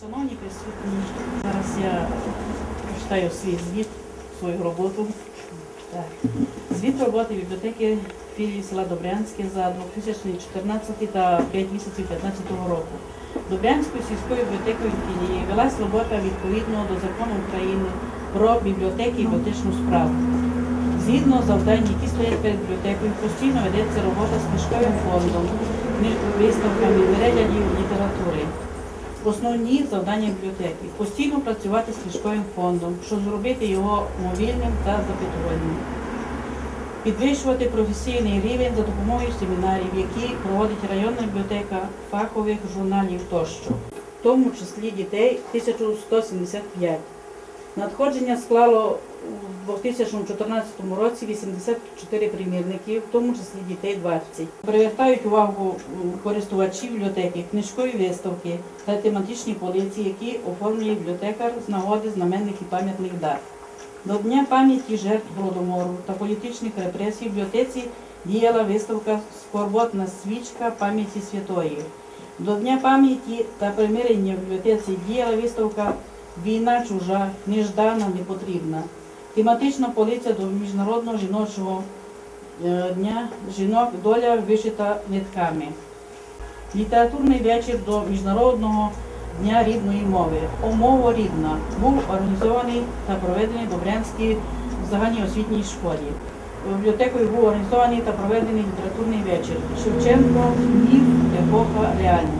Шановні присутні, зараз я прочитаю свій звіт, свою роботу. Так. Звіт роботи бібліотеки філії села Добрянське за 2014 та 5 місяців 2015 року. Добрянською сільською бібліотекою філії велась робота відповідно до закону України про бібліотеки і бібліотечну справу. Згідно завдань, які стоять перед бібліотекою, постійно ведеться робота з книжковим фондом, виставками, переглядів літератури. Основні завдання бібліотеки постійно працювати з книжковим фондом, щоб зробити його мобільним та запитувальним. Підвищувати професійний рівень за допомогою семінарів, які проводить районна бібліотека, фахових журналів тощо, в тому числі дітей 1175. Надходження склало у 2014 році 84 примірники, в тому числі дітей 20. Привертають увагу користувачів бібліотеки, книжкові виставки та тематичні полиці, які оформлює бібліотекар з нагоди знаменних і пам'ятних дат. До Дня пам'яті жертв Голодомору та політичних репресій в бібліотеці діяла виставка Скорботна свічка пам'яті святої. До Дня пам'яті та примирення в бібліотеці діяла виставка Війна чужа, неждана, непотрібна. Тематична полиця до Міжнародного жіночого е, дня жінок доля вишита нитками. Літературний вечір до Міжнародного дня рідної мови. Омова рідна був організований та проведений в Добрянській загальноосвітній школі. Бібліотекою був організований та проведений літературний вечір. Шевченко, міф, епоха, реальність.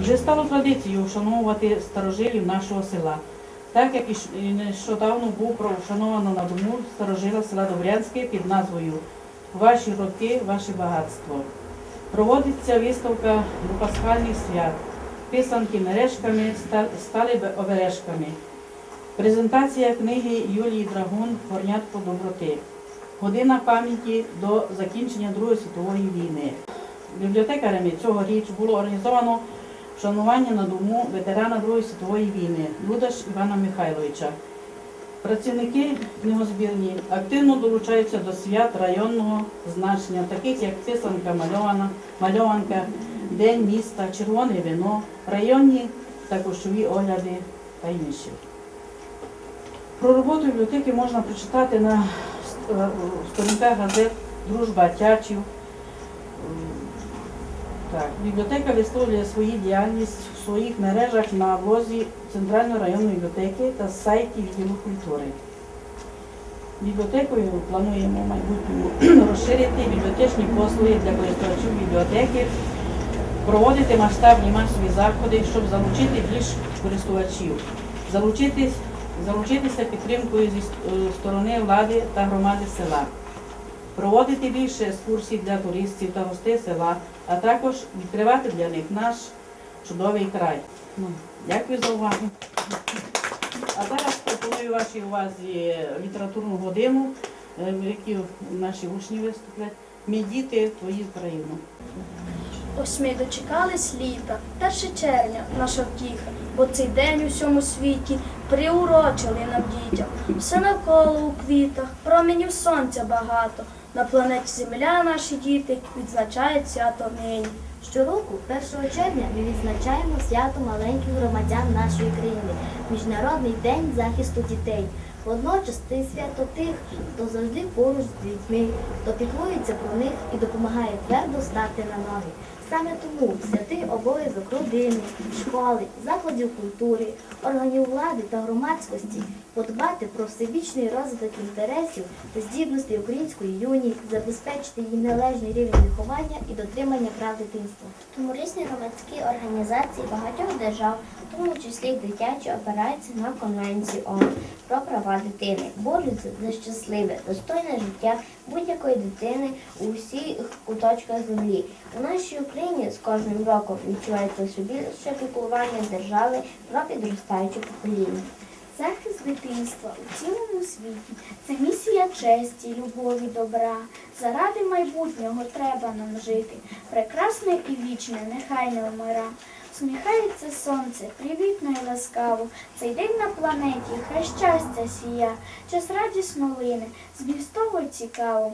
Вже стало традицією вшановувати старожилів нашого села. Так як і нещодавно був провшановано на дому старожила села Добрянське під назвою Ваші роки, ваше багатство. Проводиться виставка до пасхальних свят. Писанки мережками стали обережками. Презентація книги Юлії Драгун Горнятко доброти. Година пам'яті до закінчення Другої світової війни. Бібліотекарями цьогоріч було організовано вшанування на дому ветерана Другої світової війни Людаш Івана Михайловича. Працівники книгозбірні активно долучаються до свят районного значення, таких як писанка мальована, мальованка, День міста, червоне вино, районні та кошові огляди та інші. Про роботу бібліотеки можна прочитати на е, сторінках газет Дружба Тячів. Так, бібліотека висловлює свою діяльність в своїх мережах на блозі Центральної районної бібліотеки та сайті відділу культури. Бібліотекою плануємо в майбутньому розширити бібліотечні послуги для користувачів бібліотеки, проводити масштабні масові заходи, щоб залучити більш користувачів, залучитись, залучитися підтримкою зі е, сторони влади та громади села проводити більше екскурсій для туристів та гостей села, а також відкривати для них наш чудовий край. Ну, дякую за увагу. А зараз пропоную вашій увазі літературну годину, е, в якій наші учні виступлять. Мій діти, твої Україну. Ось ми дочекались літа, 1 червня, наша втіха, бо цей день у всьому світі приурочили нам дітям. Все навколо у квітах, променів сонця багато. На планеті Земля наші діти відзначають свято нині. Щороку, 1 червня, ми відзначаємо свято маленьких громадян нашої країни Міжнародний день захисту дітей. Водночас це свято тих, хто завжди поруч з дітьми, хто піклується про них і допомагає твердо стати на ноги. Саме тому святий обов'язок родини, школи, закладів культури, органів влади та громадськості подбати про всебічний розвиток інтересів та здібностей української юні, забезпечити їм належний рівень виховання і дотримання прав дитинства. Тому різні громадські організації багатьох держав, тому числі дитячі, опираються на конвенцію ООН про права дитини, борються за щасливе, достойне життя будь-якої дитини у всіх куточках землі. У нашій Україні з кожним роком відчувається все більше піклування держави про підростаюче покоління. Захист дитинства у цілому світі це місія честі, любові, добра. Заради майбутнього треба нам жити. Прекрасне і вічне, нехай не вмира. Сміхається сонце, привітно і ласкаво. Цей день на планеті, хай щастя сія, час радісно лине, звістого цікаво.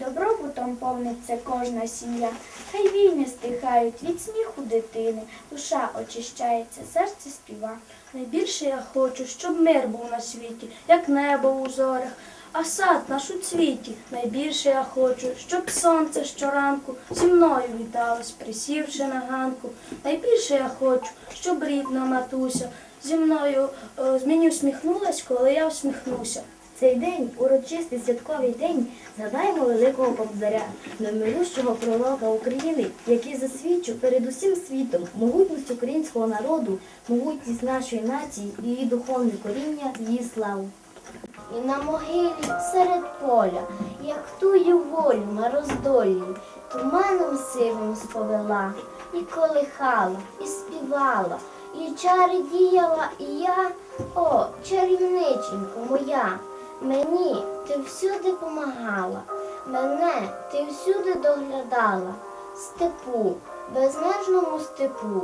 Добробутом повниться кожна сім'я, хай війни стихають від сміху дитини, душа очищається, серце співа. Найбільше я хочу, щоб мир був на світі, як небо у зорях, а сад наш у цвіті. Найбільше я хочу, щоб сонце щоранку зі мною віталось, присівши на ганку. Найбільше я хочу, щоб рідна матуся зі мною е, мені усміхнулась, коли я усміхнуся. Цей день, урочистий святковий день, згадаємо великого кобзаря, немилущого пророка України, який засвідчив перед усім світом могутність українського народу, могутність нашої нації, її духовне коріння, її славу. І на могилі серед поля, як тую волю на роздолі, туманом сивим сповела, і колихала, і співала, і чари діяла, і я, о, чарівниченько моя, мені ти всюди помагала, мене ти всюди доглядала, степу, безмежному степу,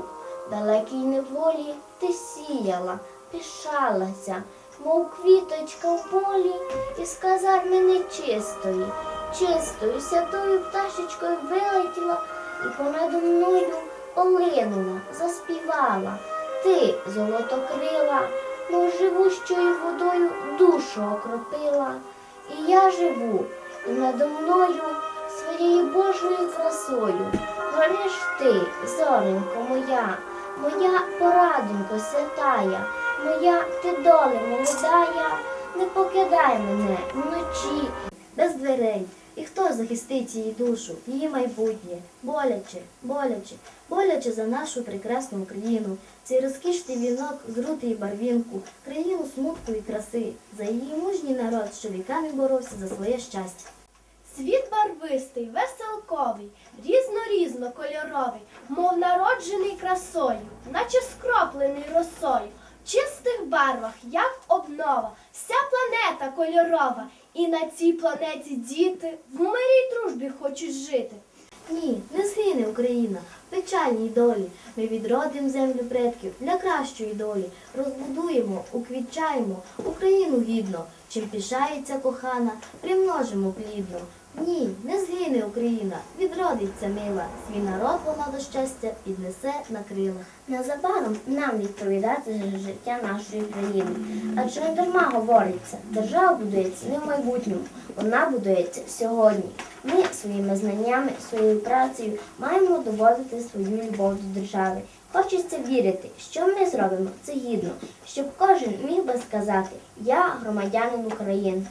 далекій неволі ти сіяла, пишалася, мов квіточка в полі, із казарми чистої, чистою святою пташечкою вилетіла і понадо мною полинула, заспівала. Ти, золотокрила, мов живущою водою душу окропила. І я живу, і надо мною своєю Божою красою. Гориш ти, зоренько моя, моя порадонько святая, моя ти доля молодая, не покидай мене вночі. без дверей. І хто захистить її душу, її майбутнє? Боляче, боляче, боляче за нашу прекрасну Україну, цей розкішний вінок з рути і барвінку, країну смутку і краси, за її мужній народ, що віками боровся за своє щастя. Світ барвистий, веселковий, різно-різно кольоровий, мов народжений красою, наче скроплений росою, чистих барвах, як обнова, вся планета кольорова, і на цій планеті діти в мирі й дружбі хочуть жити. Ні, не згине Україна в печальній долі. Ми відродимо землю предків для кращої долі. Розбудуємо, уквітчаємо Україну гідно. Чим пишається кохана, примножимо плідно. Ні, не згине Україна, відродиться мила. Свій народ вона до щастя піднесе на крилах. Незабаром нам відповідати за життя нашої країни. Адже не дарма говориться, держава будується не в майбутньому, вона будується сьогодні. Ми своїми знаннями, своєю працею маємо доводити свою любов до держави. Хочеться вірити, що ми зробимо це гідно, щоб кожен міг би сказати Я громадянин України.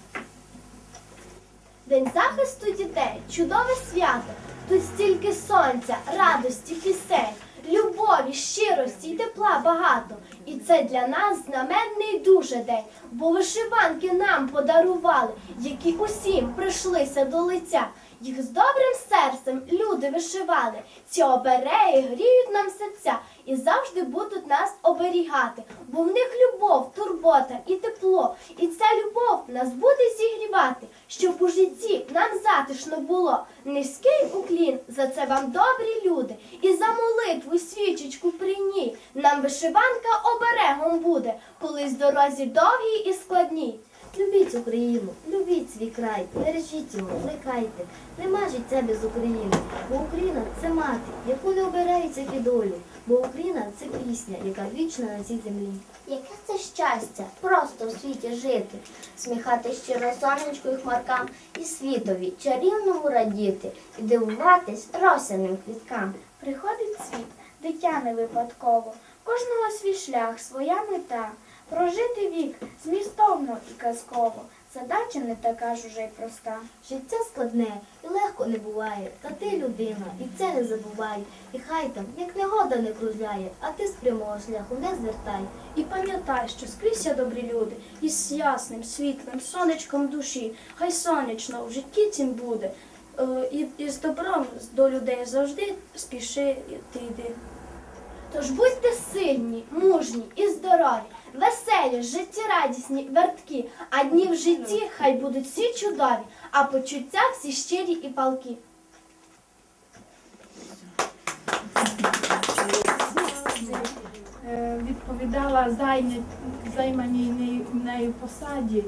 День захисту дітей чудове свято. Тут стільки сонця, радості, пісень, любові, щирості й тепла багато. І це для нас знаменний дуже день, бо вишиванки нам подарували, які усім прийшлися до лиця. Їх з добрим серцем люди вишивали. Ці обереги гріють нам серця і завжди будуть нас оберігати, бо в них любов, турбота і тепло. І ця любов нас буде зігрівати, щоб у житті нам затишно було. Низький уклін за це вам добрі люди, і за молитву свічечку при ній. Нам вишиванка оберегом буде, колись дорозі довгій і складній. Любіть Україну, любіть свій край, бережіть його, плекайте, нема життя без України, бо Україна це мати, яку не обирають як долю, бо Україна це пісня, яка вічна на цій землі. Яке це щастя просто в світі жити, сміхати щиро сонечку і хмаркам, і світові чарівному радіти, і дивуватись росяним квіткам. Приходить світ, дитя не випадково, кожного свій шлях, своя мета. Прожити вік змістовно і казково. Задача не така ж уже й проста. Життя складне і легко не буває, та ти людина, і це не забувай. І хай там, як негода не кружляє, а ти з прямого шляху не звертай. І пам'ятай, що скрізь добрі люди, із ясним, світлим, сонечком душі. Хай сонячно в житті цім буде. Е, І, і з добром до людей завжди спіши ти йди. Тож будьте сильні, мужні і здорові, веселі, життєрадісні, верткі, а дні в житті хай будуть всі чудові, а почуття всі щирі і палкі. Е, відповідала займаній нею посаді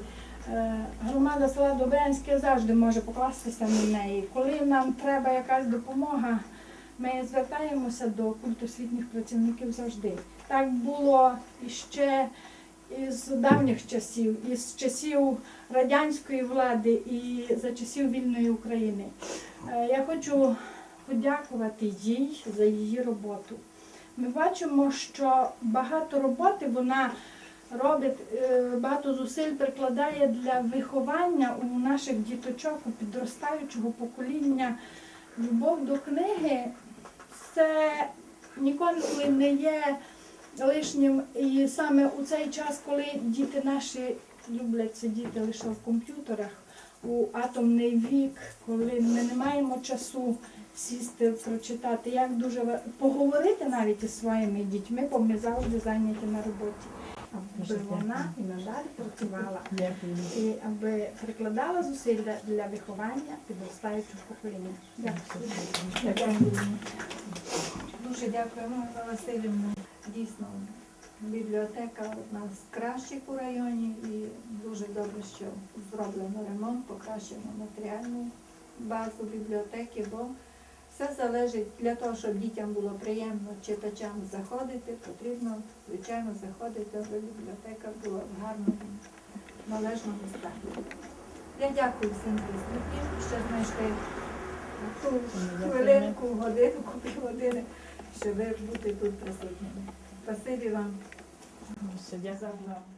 Е, Громада села Добрянське завжди може покластися на неї. Коли нам треба якась допомога, ми звертаємося до культосвітніх працівників завжди. Так було іще із давніх часів, із часів радянської влади і за часів вільної України. Е, Я хочу подякувати їй за її роботу. Ми бачимо, що багато роботи вона робить, е, багато зусиль прикладає для виховання у наших діточок, у підростаючого покоління. Любов до книги це ніколи не є лишнім. І саме у цей час, коли діти наші люблять сидіти лише в комп'ютерах, у атомний вік, коли ми не маємо часу сісти, прочитати, як дуже поговорити навіть із своїми дітьми, бо ми завжди зайняті на роботі. Аби вона і надалі працювала, і аби прикладала зусилля для виховання підростаючого покоління. Дякую. Дуже дякуємо, Васильівна. Дійсно, бібліотека одна з кращих у районі і дуже добре, що зроблено ремонт, покращено матеріальну базу бібліотеки, бо все залежить для того, щоб дітям було приємно читачам заходити, потрібно, звичайно, заходити, аби бібліотека була в гарному, належному стані. Я дякую всім присутнім, що знайшли ту хвилинку, годинку, півгодини, щоб бути тут присутніми. Спасибі вам дякую. за увагу.